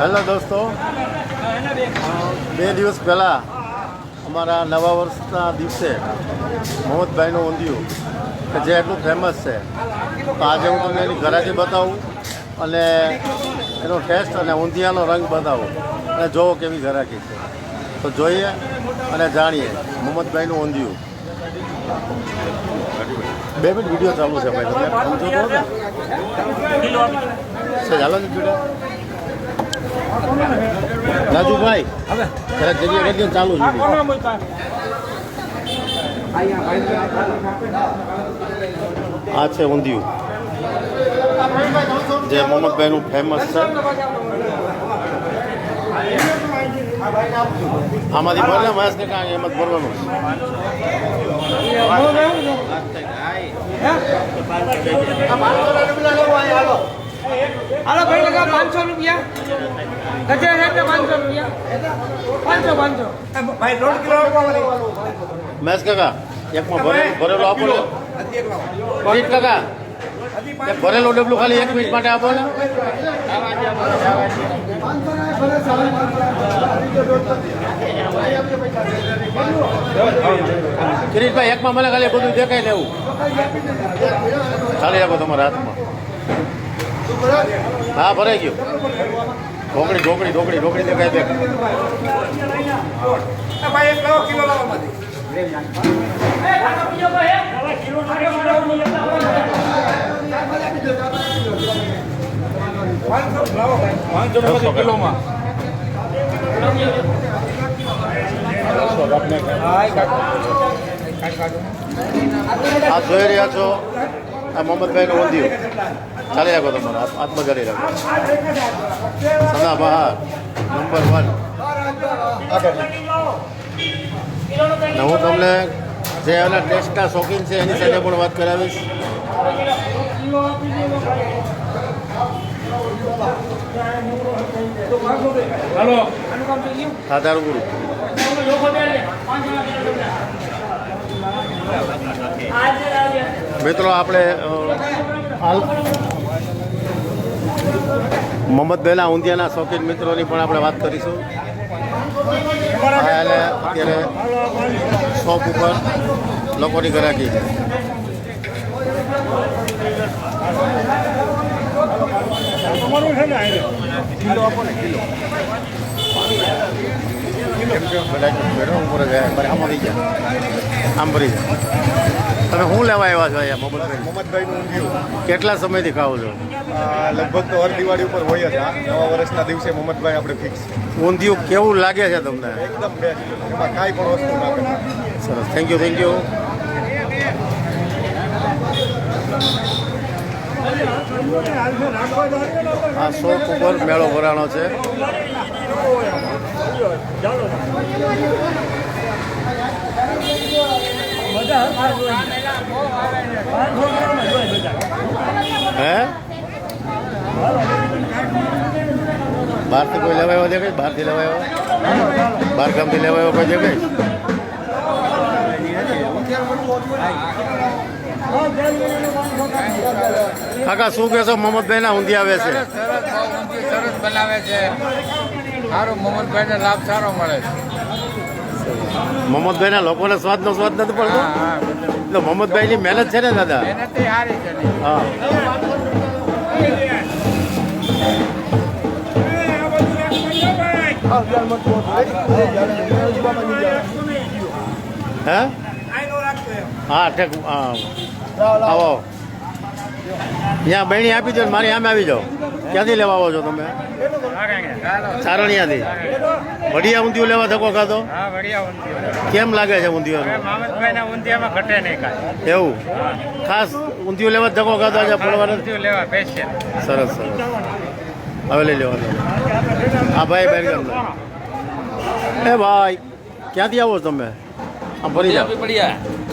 Hello દોસ્તો. બે દિવસ પહેલાં અમારા નવા વર્ષના દિવસે મોહમ્મદભાઈનું ઊંધિયું કે જે એટલું ફેમસ છે. તો આજે હું તમને એની ઘરાકી બતાવું અને એનો ટેસ્ટ અને ઊંધિયાનો રંગ બતાવું. અને જોવો કેવી ઘરાકી છે. તો જોઈએ અને જાણીએ મોહમ્મદભાઈનું ઊંધિયું. બે મિનિટ વીડિયો ચાલુ છે ભાઈ તમે સમજો તો ને? ચાલો ને જોડે રાજુભાઈ જરાક જગ્યા કરી. ચાલુ આ છે ઊંધિયું. જે મોહમ્મદભાઈનું ફેમસ છે. આમાંથી ભરે મહેશ કે કાંઈ એમ જ ભરવાનું હાલો ભાઈ લગા પાંચસો રૂપિયા. ગજે છે ને પાંચસો રૂપિયા. પાંચસો પાંચસો. ભાઈ દોઢ કિલો મેસ કાકા એકમાં ભરે ભરેલો આપો ને. કાકા. ભરેલો ડબલું ખાલી એક મિનિટ માટે આપો ને. કિરીટભાઈ એકમાં મને ખાલી બધું દેખાય ને એવું ચાલી રાખો તમારા હાથમાં. હા ભરાઈ ગયું. ઢોકળી ઢોકળી ઢોકળી ઢોકળી દેખાય કિલો લાવો માંથી કિલોમાં. આપ જોઈ રહ્યા છો. આ મોહમ્મદભાઈનું ઊંધિયું ચાલી રાખો તમારો. હાથ હાથમાં ચાલી રાખો. સના બહાર. નંબર વન ને હું તમને જે એના ટેસ્ટના શોખીન છે એની સાથે પણ વાત કરાવીશ. હાલો. સાધારણ ગુરુ. મિત્રો, આપણે હાલ મોહમ્મદભાઈના ઊંધિયાના શોખીન મિત્રોની પણ આપણે વાત કરીશું. એટલે અત્યારે શોપ ઉપર લોકોની ગરાકી છે. તમારું છે ને કિલો આપો ને કિલો બેઠો ઉપર ગયા આમ આવી ગયા. આમ ભરી જાય તમે શું લેવા આવ્યા છો અહીંયા મોહમ્મદભાઈ મોહમ્મદભાઈનું ઊંધિયું. કેટલા સમયથી ખાઓ છો? લગભગ તો હર દિવાળી ઉપર હોય જ આ નવા વર્ષના દિવસે મોહમ્મદભાઈ આપણે ફિક્સ ઊંધિયું કેવું લાગે છે તમને? એકદમ બેસ્ટ એમાં કાંઈ પણ વસ્તુ ના સરસ. થેન્ક યુ થેન્ક યુ આ શોપ ઉપર મેળો ભરાણો છે. હે? બહારથી કોઈ લેવાયો દેખાય બહારથી લેવાયો? બહાર ગામથી લેવાયો કોઈ દેખાય કાકા, શું કહેશો? મોહમ્મદભાઈ ના ઊંધી આવે છે. સરસ બનાવે છે. સારું, મોહમ્મદભાઈને લાભ સારો મળે છે. મોહમ્મદભાઈ ના લોકોને સ્વાદનો સ્વાદ નથી પડતો? એટલે મોહમ્મદભાઈ ની મહેનત છે ને. દાદા હા? હા ઠેક આવો. ત્યાં બહેણી આપી દો મારી સામે આવી જાઓ. ક્યાંથી લેવા આવો છો તમે? સારણિયાથી? વડિયા ઊંધિયું લેવા થકો ખાધો હા બઢિયા ઊંધિયું કેમ લાગે છે ઊંધિયો? ઊંધિયામાં ઘટે નહીં એવું? ખાસ ઊંધિયું લેવા ધક્કો ખાતો આજે લેવા સ્પેશિયલ. સરસ સરસ. હવે લઈ લેવાનું હા ભાઈ બેન એ ભાઈ ક્યાંથી આવો છો તમે? આમ ફરી જાઓ.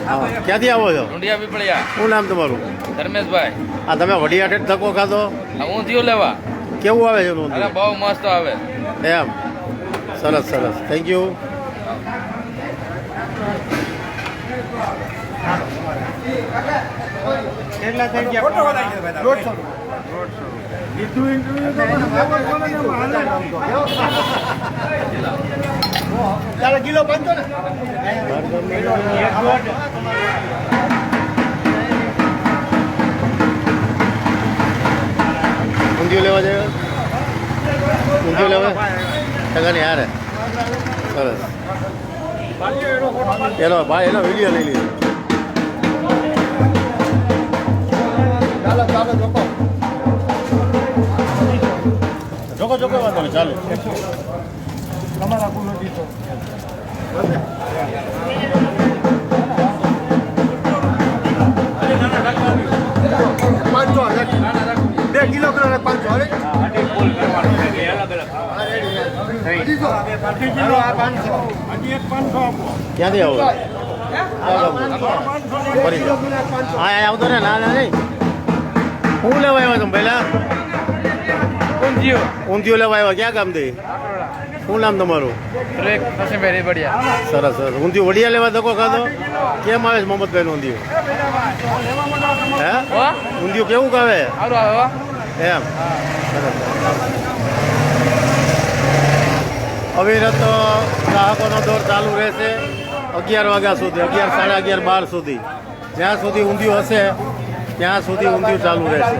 ક્યાંથી આવો છો? ઢુંડિયા પીપળિયા. શું નામ તમારું? ધર્મેશભાઈ. આ તમે વડિયા ઠેઠ ધક્કો ખાધો? હું થયું લેવા? કેવું આવે છે અરે બહુ મસ્ત આવે. એમ. સરસ સરસ. થેન્ક યુ કેટલા થઈ ગયા? દોઢસો ચાલો કિલો પાંચસો ને? ઊંધિયું લેવા જાય ઊંધિયું લેવા ટકાની હારે. સરસ. એનો ભાઈ એનો વીડિયો લઈ લીધો. ચાલો ચાલો જોકો. જોકો જોકો વાંધો નહીં ચાલુ પાંચસો બે કિલો કિલો પાંચસો હવે પાંચસો. ક્યાંથી આવો. હા આવતો ને ના ના નહીં. હું લેવા આવ્યો તમે પહેલા? ઊંધિયું. ઊંધિયું લેવા આવ્યો. ક્યાં ગામથી શું નામ તમારું? નસીબભાઈ બઢિયા સરસ સરસ. ઊંધિયું વડિયા લેવા ધક્કો ખાધો? કેમ આવે છે મોહમ્મદભાઈનું ઊંધિયું? હે? હો? ઊંધિયું કેવું કાવે એમ. સરસ અવિરત ગ્રાહકોનો દોર ચાલુ રહેશે અગિયાર વાગ્યા સુધી અગિયાર સાડા અગિયાર બાર સુધી. જ્યાં સુધી ઊંધિયું હશે ત્યાં સુધી ઊંધિયું ચાલુ રહેશે.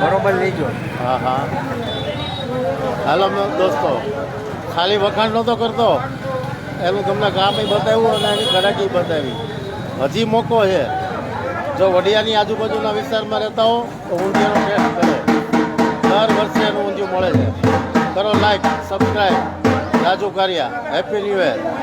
બરોબર લેજો. હા હા. હાલો દોસ્તો. ખાલી વખાણ નહોતો કરતો. એનું તમને કામ બતાવ્યું અને એની ઘરાકી બતાવી. હજી મોકો છે. જો વડિયાની આજુબાજુના વિસ્તારમાં રહેતા હો, તો ઊંધિયાનો ટેસ્ટ કરો. દર વર્ષે એનું ઊંધિયું મળે છે. કરો like subscribe Raju Kariya happy new year